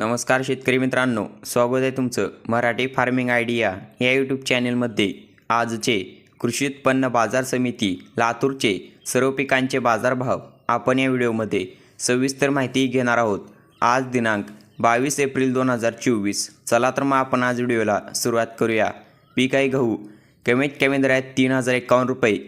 नमस्कार शेतकरी मित्रांनो स्वागत आहे तुमचं मराठी फार्मिंग आयडिया या यूट्यूब चॅनेलमध्ये. आजचे कृषी उत्पन्न बाजार समिती लातूरचे सर्व पिकांचे बाजारभाव आपण या व्हिडिओमध्ये सविस्तर माहिती घेणार आहोत. आज दिनांक बावीस एप्रिल दोन हजार चोवीस. चला तर मग आपण आज व्हिडिओला सुरुवात करूया. पीक आहे गहू. कमीत कमी दर आहेत तीन हजार एकावन्न रुपये.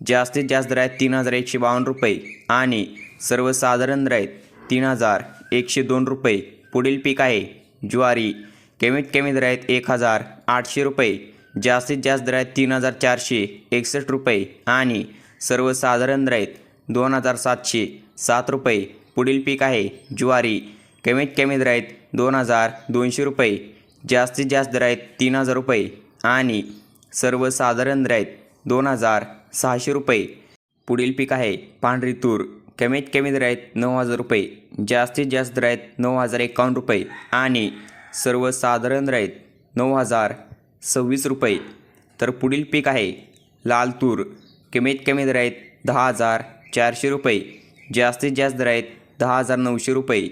जास्तीत जास्त दर आहेत तीन हजार एकशे बावन्न रुपये. आणि सर्वसाधारण दर आहेत तीन हजार एकशे दोन रुपये. पुढील पीक आहे. ज्वारी कमीत कमी दर आहेत एक हजार आठशे रुपये जास्तीत जास्त दर आहेत तीन हजार चारशे एकसष्ट रुपये आणि सर्वसाधारण दर आहेत दोन हजार सातशे सात रुपये पुढील पीक आहे. ज्वारी कमीत कमी दर आहेत दोन हजार दोनशे रुपये जास्तीत जास्त दर आहेत तीन हजार रुपये आणि सर्वसाधारण दर आहेत दोन हजार सहाशे रुपये पुढील पीक आहे. पांढरी तूर कमीत कमी दर आहेत नऊ हजार रुपये जास्तीत जास्त दर आहेत नऊ हजार एकावन्न रुपये आणि सर्वसाधारण दर आहेत नऊ हजार सव्वीस रुपये. तर पुढील पीक आहे लाल तूर कमीत कमी दर आहेत दहा हजार चारशे रुपये जास्तीत जास्त दर आहेत दहा हजार नऊशे रुपये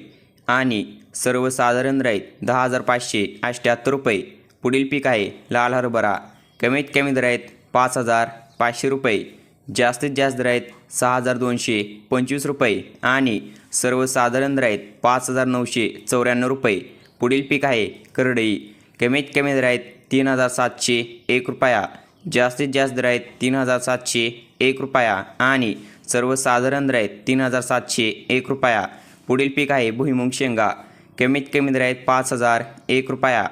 आणि सर्वसाधारण दर आहेत दहा हजार पाचशे अठ्ठ्याहत्तर रुपये. पुढील पीक आहे लाल हरभरा. कमीत कमी दर आहेत पाच हजार पाचशे रुपये. जास्तीत जास्त दर आहेत सहा हजार दोनशे पंचवीस रुपये आणि सर्वसाधारण दर आहेत पाच हजार नऊशे चौऱ्याण्णव रुपये. पुढील पीक आहे करडई. कमीत कमी दर आहेत तीन हजार सातशे एक रुपया. जास्तीत जास्त दर आहेत तीन हजार सातशे एक रुपया आणि सर्वसाधारण दर आहेत तीन हजार सातशे एक रुपया. पुढील पीक आहे भुईमुंग शेंगा. कमीत कमी दर आहेत पाच हजार एक रुपया.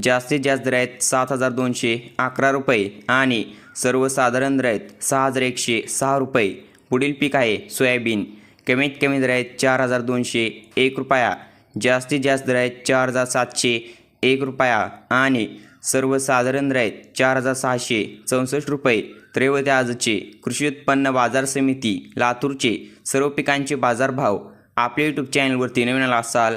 जास्तीत जास्त दर आहेत सात हजार दोनशे अकरा रुपये आणि सर्वसाधारण दर आहेत सहा हजार एकशे सहा रुपये. पुढील पीक आहे सोयाबीन. कमीत कमी दर आहेत चार हजार दोनशे एक रुपया. जास्तीत जास्त दर आहेत चार हजार सातशे एक रुपया आणि सर्वसाधारण दर आहेत चार हजार सहाशे चौसष्ट रुपये. तर आजचे कृषी उत्पन्न बाजार समिती लातूरचे सर्व पिकांचे बाजारभाव आपल्या यूट्यूब चॅनलवरती नवीन आला असाल